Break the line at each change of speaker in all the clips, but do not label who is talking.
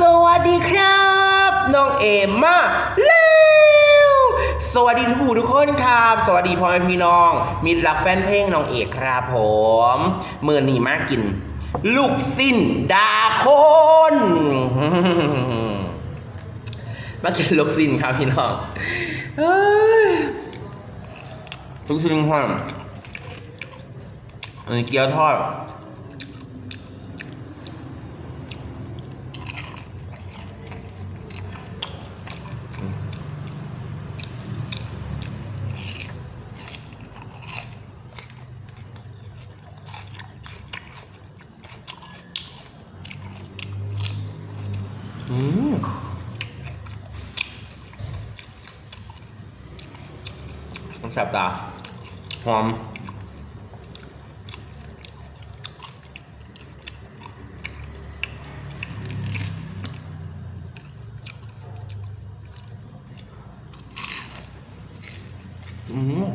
สวัสดีครับ น้องเอมมาแล้วสวัสดีทุกผู้ทุกคนครับ สวัสดีพ่อแม่พี่น้องมีรักแฟนเพลงน้องเอกครับผมเมื่อนี้มากิน ลูกสิ้นดาคน มากินลูกสิ้นครับพี่น้องลูกสิ้นทอดอันนี้เกี๊ยวทอด สบตา หอม อืม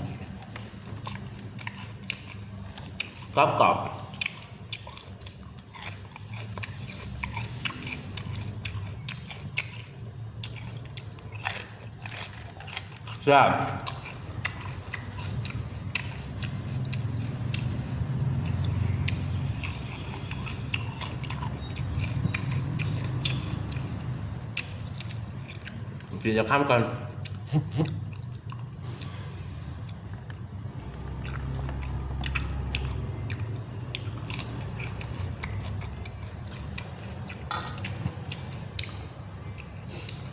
กรอบกรอบแซ่บ กินจะข้ามกัน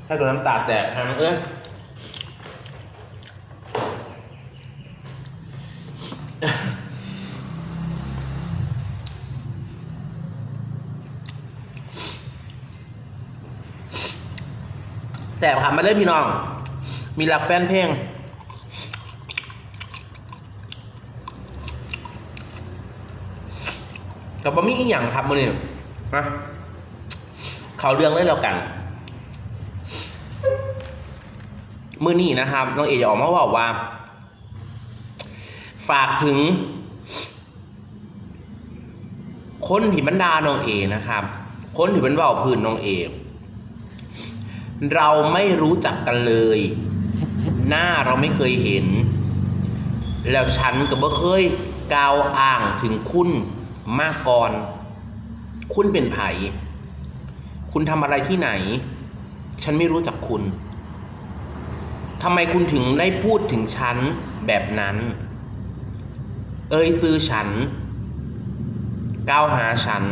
ถ้าตัวน้ำตาแตกฮะเอ้ย แสบครับมาเลยพี่น้อง มีหลักแฟนเพลงกับบะมี่อีหยังครับมือนี่นะเขาเรื่องเลยแล้วกัน มือนี้นะครับน้องเอจะออกมาบอกว่า ฝากถึง คนที่บรรดาน้องเอนะครับ คนที่บรรดาพื้นน้องเอ เราไม่รู้จักกันเลย หน้าเราไม่เคยเห็น แล้วฉันก็บ่เคยกาวอ้างถึงคุณมาก่อน คุณเป็นไผคุณทำอะไรที่ไหน ฉันไม่รู้จักคุณทำไมคุณถึงได้พูดถึงฉันแบบนั้น เอ้ยซื้อฉัน ก้าวหาฉัน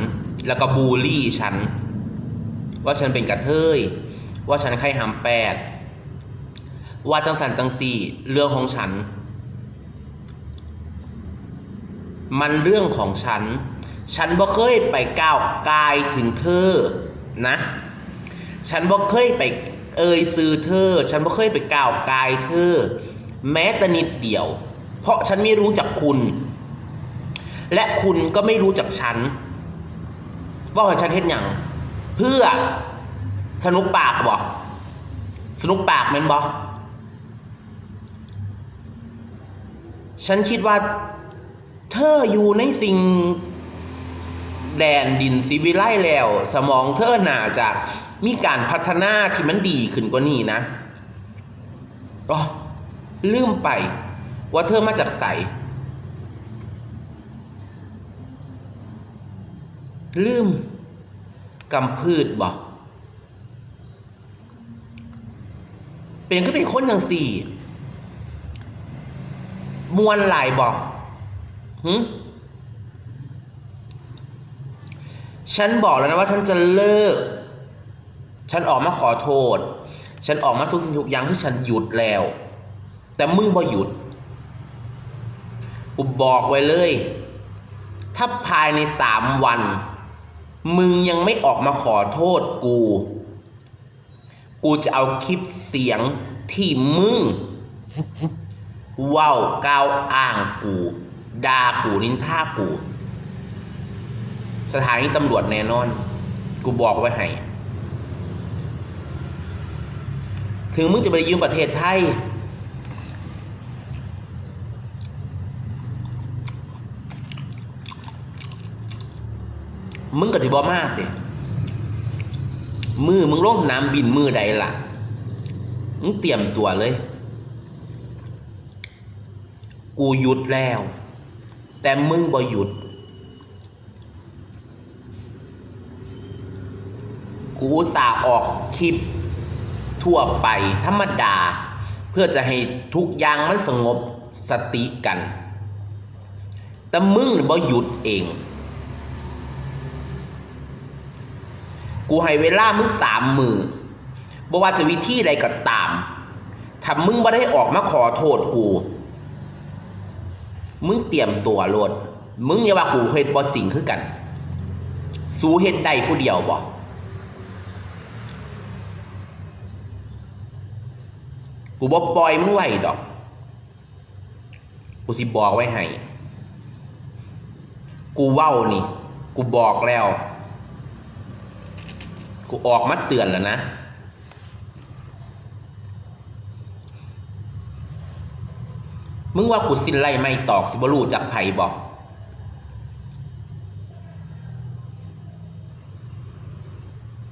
แล้วก็บูลลี่ฉัน ว่าฉันเป็นกระเทย ว่าฉันใครหามแปดว่าจังสันจังสี่เรื่องของฉัน มันเรื่องของฉัน ฉันบ่เคยไปก้าวกายถึงเธอนะ ฉันบ่เคยไปเอ่ยซื้อเธอ ฉันบ่เคยไปก้าวกายเธอ แม้แต่นิดเดียว เพราะฉันไม่รู้จักคุณ และคุณก็ไม่รู้จักฉัน ว่าให้ฉันเฮ็ดหยังเพื่อ สนุกปากบ่สนุกปากแม่นบ่ฉันคิดว่า เธออยู่ในสิ่ง แดนดินซีวิไลแล้ว สมองเธอน่าจะมีการพัฒนาที่มันดีขึ้นกว่านี้นะอ๋อลืมไป ว่าเธอมาจากใส ลืมกำพืชบ่ เป็นก็เป็นคนอย่างสี่มวนหลายบอกหืมฉันบอกแล้วนะว่าฉันจะเลิก ฉันออกมาขอโทษ ฉันออกมาทุกสิ่งทุกอย่างที่ฉันหยุดแล้ว แต่มึงบ่หยุดกูบอกไว้เลย ถ้าภายในสามวัน มึงยังไม่ออกมาขอโทษกู กูจะเอาคลิปเสียงที่มึงว้าวก้าวอ้างกูด่ากูนินท่ากู สถานีตำรวจแน่นอน กูบอกไว้ให้ ถึงมึงจะไปยืมประเทศไทย มึงกับจิบอมากเด็ มือมึงลงสนามบินมือใดล่ะ มึงเตรียมตัวเลย กูหยุดแล้ว แต่มึงบ่หยุด กูสาออกคลิปทั่วไปธรรมดา เพื่อจะให้ทุกอย่างมันสงบสติกัน แต่มึงบ่หยุดเอง กูให้เวลามึงสามมือบ่ว่าจะวิธีใดก็ตามถ้ามึงบ่ได้ออกมาขอโทษกู มึงเตรียมตัวโลด มึงอย่าว่ากูเฮ็ดบ่จริงคือกัน สู้เฮ็ดได้ผู้เดียวบ่กูบ่ปล่อยมึงไว้ดอก กูสิบอกไว้ให้ กูเว้านี่ กูบอกแล้ว กูออกมาเตือนแล้วนะมึงว่ากูสิ้นไล่ไม่ตอกสิบรูจักไผ่บอก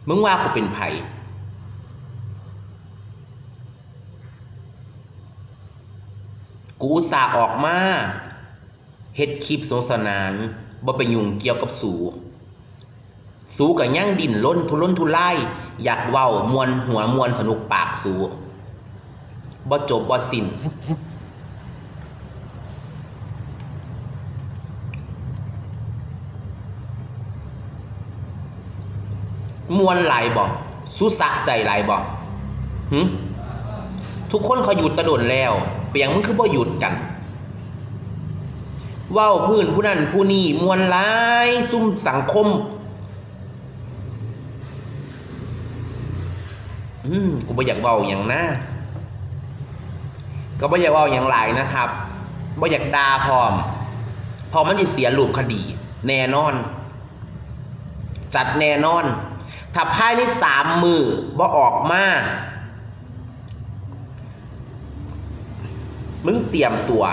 มึงว่ากูเป็นไผ่กูสาออกมาเฮ็ดคลิปสงสนานบ่ไปยุ่งเกี่ยวกับสู สูกับย่างดินล้นทุล้นทุไล่อยากเว้ามวนหัวมวนสนุกปากสูบ่จบบ่สิ้นมวนหลายบ่สุสะใจหลายบ่หึทุกคนเขาหยุดตะโดนแล้วเปียงมันคือบ่หยุดกันว้าวพื้นผู้นั้นผู้นี้มวนหลายซุ่มสังคม อืมกูบ่อยากเว้าอย่างนะก็บ่อยากเว้าอย่างหลายนะครับบ่อยากด่าพร้อมพอมันจะเสียรูปคดี แน่นอน จัดแน่นอน ถ้าภายในสามมือบ่ออกมามึงเตรียมตัว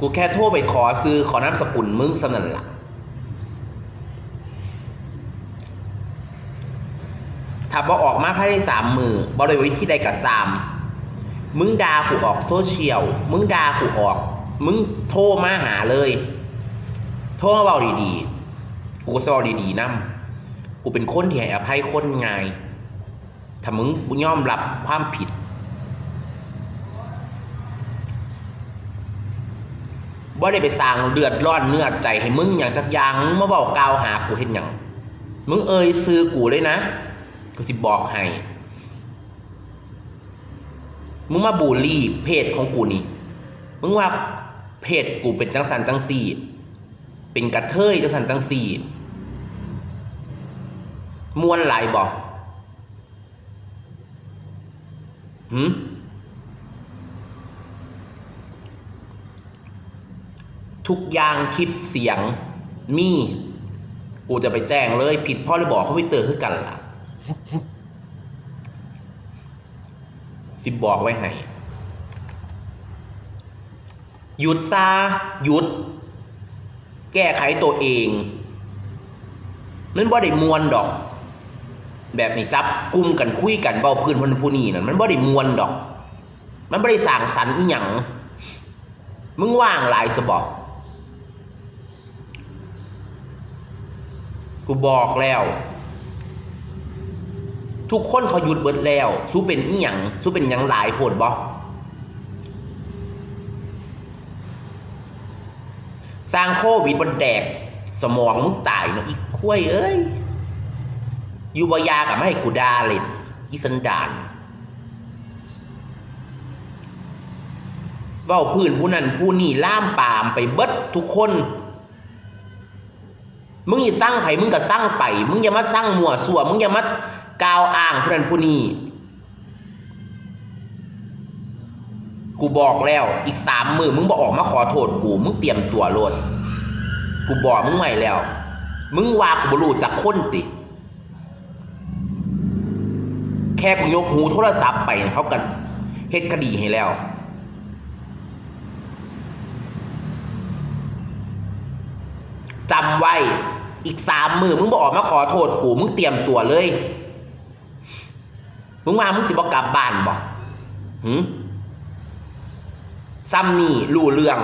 กูแค่โทรไปขอซื้อขอนามสกุลมึงสนั่นละ ถ้าบ่ออกมาภายในสามมือบ่โดยวิธีใดกับสามมึงด่ากูออกโซเชียล มึงด่ากูออก มึงโทรมาหาเลย โทรมาเบาดีๆ กูก็จะเบาดีๆนํกูเป็นคนที่ให้อภัยคนง่ายถ้ามึงยอมรับความผิดบ่ได้ไปสร้างเดือดร้อนเนื้อใจให้มึงอย่างจักอย่างมึงมาบอกกล่าวหากูเห็นอย่างมึงเอ่ยซื้อกูเลยนะ กูสิบอกให้ มึงมาบูลลี่เพจของกูนี่ มึงว่าเพจกูเป็นจังสันจังสี่ เป็นกระเทยจังสันจังสี่มวนหลายบอกหืมทุกอย่างคลิปเสียงมี กูจะไปแจ้งเลยผิดพ่อหรือบอกเขาไม่เตือร์คือกันล่ะ สิบบอกไว้ให้หยุดซาหยุด แก้ไขตัวเองมันบ่ได้มวนดอก แบบนี้จับกลุ่มกันคุยกันเบาพื้นพนผู้นี้นั่นมันบ่ได้มวนดอก มันบ่ได้สร้างสรรค์อีหยังมึงว่างหลายสบอกกูบอกแล้ว ทุกคนเขาหยุดเบิดแล้วสู้เป็นอีหยังสู้เป็นหยังหลายโพดบ่สร้างโควิดบนแดก สมองมึงตายเนาะอีกคุ้ยเอ้ยอยูบยากับไม่ให้กูดาเล่นอีสันดานเว้าพื้นผู้นั้นผู้นี่ล่ามปามไปเบิดทุกคน มึงอย่าสร้างไผ่มึงก็สร้างไป มึงอย่ามาสร้างมั่วสั่วมึงอย่ามา กล่าวอ้างผู้นั้นผู้นี้กูบอกแล้วอีกสามมือมึงบอกออกมาขอโทษกูมึงเตรียมตัวโลดกูบอกมึงไว้แล้ว มึงว่ากูบรูจักคนติแค่กูยกหูโทรศัพท์ไปเนี่ยเขากันเฮ็ดคดีให้แล้ว จำไว้อีกสามมือมึงบอกออกมาขอโทษกูมึงเตรียมตัวเลย มึงว่ามึงสิบอกกลับบ้านบอกหืมซ้ำนี่รู้เรื่อง